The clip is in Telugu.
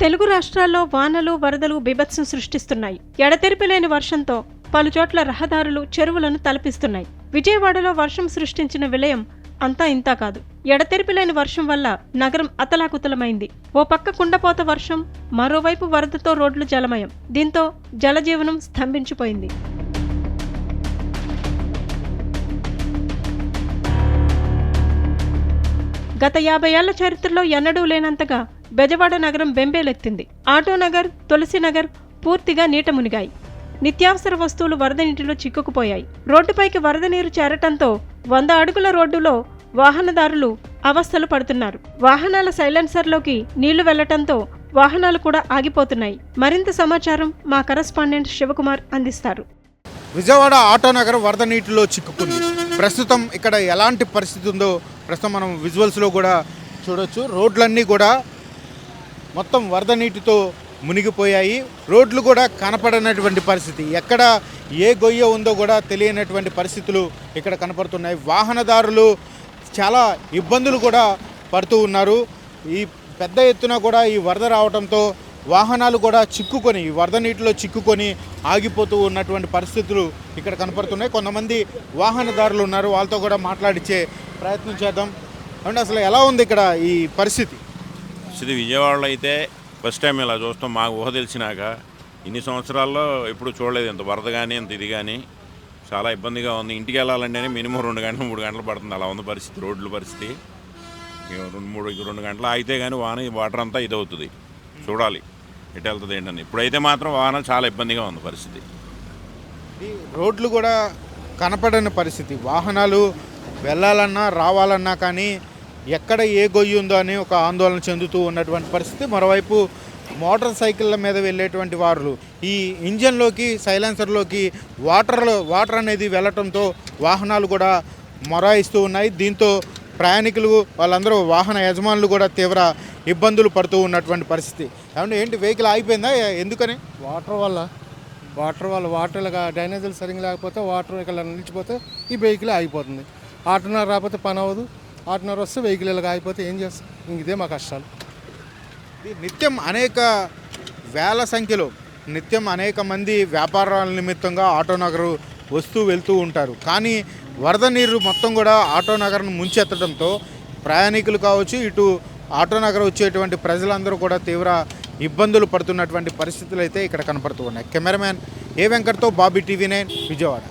తెలుగు రాష్ట్రాల్లో వానలు వరదలు బీభత్సం సృష్టిస్తున్నాయి. ఎడతెరిపి లేని వర్షంతో పలుచోట్ల రహదారులు చెరువులను తలపిస్తున్నాయి. విజయవాడలో వర్షం సృష్టించిన విలయం అంతా ఇంతా కాదు. ఎడతెరిపి లేని వర్షం వల్ల నగరం అతలాకుతలమైంది. ఓ పక్క కుండపోత వర్షం మరోవైపు వరదతో రోడ్లు జలమయం. దీంతో జలజీవనం స్తంభించిపోయింది. గత యాభై ఏళ్ళ చరిత్రలో ఎన్నడూ లేనంతగా బెజవాడ నగరం బెంబేలెత్తింది. ఆటో నగర్ తులసి నగర్ పూర్తిగా నీట మునిగాయి. నిత్యావసర వస్తువులు వరద నీటిలో చిక్కుకుపోయాయి. రోడ్డుపైకి వరద నీరు చేరటంతో వంద అడుగుల రోడ్డులో వాహనదారులు అవస్థలు పడుతున్నారు. వాహనాల సైలెన్సర్లోకి నీళ్ళు వెళ్ళటంతో వాహనాలు కూడా ఆగిపోతున్నాయి. మరింత సమాచారం మా కరస్పాండెంట్ శివకుమార్ అందిస్తారు. విజయవాడ ఆటోనగర్ వరద నీటిలో చిక్కుకుంది. ప్రస్తుతం ఇక్కడ ఎలాంటి పరిస్థితి ఉందో ప్రస్తుతం మనం విజువల్స్లో కూడా చూడొచ్చు. రోడ్లన్నీ కూడా మొత్తం వరద నీటితో మునిగిపోయాయి. రోడ్లు కూడా కనపడనటువంటి పరిస్థితి. ఎక్కడ ఏ గొయ్య ఉందో కూడా తెలియనటువంటి పరిస్థితులు ఇక్కడ కనపడుతున్నాయి. వాహనదారులు చాలా ఇబ్బందులు కూడా పడుతూ ఉన్నారు. ఈ పెద్ద ఎత్తున కూడా ఈ వరద రావడంతో వాహనాలు కూడా చిక్కుకొని ఈ వరద నీటిలో చిక్కుకొని ఆగిపోతూ ఉన్నటువంటి పరిస్థితులు ఇక్కడ కనపడుతున్నాయి. కొంతమంది వాహనదారులు ఉన్నారు. వాళ్ళతో కూడా మాట్లాడిచ్చే ప్రయత్నం చేద్దాం. అంటే అసలు ఎలా ఉంది ఇక్కడ ఈ పరిస్థితి? ఇది విజయవాడలో అయితే ఫస్ట్ టైం ఇలా చూస్తాం. మాకు ఊహ తెలిసినాక ఇన్ని సంవత్సరాల్లో ఎప్పుడు చూడలేదు. ఇంత వరద కానీ ఇంత ఇది కానీ చాలా ఇబ్బందిగా ఉంది. ఇంటికి వెళ్ళాలంటేనే మినిమం రెండు గంటలు మూడు గంటలు పడుతుంది. అలా ఉంది పరిస్థితి రోడ్ల పరిస్థితి. రెండు మూడు రెండు గంటలు ఆగితే కానీ వాన వాటర్ అంతా ఇది అవుతుంది చూడాలి. ఎటు వెళ్తుంది ఏంటని. ఇప్పుడైతే మాత్రం వాహనాలు చాలా ఇబ్బందిగా ఉంది పరిస్థితి. ఈ రోడ్లు కూడా కనపడని పరిస్థితి. వాహనాలు వెళ్ళాలన్నా రావాలన్నా కానీ ఎక్కడ ఏ గొయ్యి ఉందో అని ఒక ఆందోళన చెందుతూ ఉన్నటువంటి పరిస్థితి. మరోవైపు మోటార్ సైకిళ్ళ మీద వెళ్ళేటువంటి వారు ఈ ఇంజన్లోకి సైలెన్సర్లోకి వాటర్లో వాటర్ అనేది వెళ్ళటంతో వాహనాలు కూడా మొరాయిస్తూ ఉన్నాయి. దీంతో ప్రయాణికులు వాళ్ళందరూ వాహన యజమానులు కూడా తీవ్ర ఇబ్బందులు పడుతూ ఉన్నటువంటి పరిస్థితి. కాబట్టి ఏంటి వెహికల్ ఆగిపోయిందా? ఎందుకని? వాటర్ వల్ల వాటర్ వల్ల వాటర్ డైనేజీలు డ్రైనేజీలు సరిగ్గా లేకపోతే వాటర్ ఇక్కడ నిలిచిపోతే ఈ వెహికల్ ఆగిపోతుంది. ఆటోనర్ రాకపోతే పని అవ్వదు ఆటోనర్ వస్తే వెహికల్ ఇలాగ ఆగిపోతే ఏం చేస్తాం? ఇంక ఇదే మా కష్టాలు. నిత్యం అనేక వేల సంఖ్యలో నిత్యం అనేక మంది వ్యాపారాల నిమిత్తంగా ఆటో నగరు వస్తూ వెళ్తూ ఉంటారు. కానీ వరద నీరు మొత్తం కూడా ఆటోనగర్ను ముంచెత్తడంతో ప్రయాణికులు కావచ్చు ఇటు ఆటోనగర్ వచ్చేటువంటి ప్రజలందరూ కూడా తీవ్ర ఇబ్బందులు పడుతున్నటువంటి పరిస్థితులు అయితే ఇక్కడ కనపడుతూ ఉన్నాయి. కెమెరామ్యాన్ ఏ వెంకట్తో బాబీ టీవీ నైన్ విజయవాడ.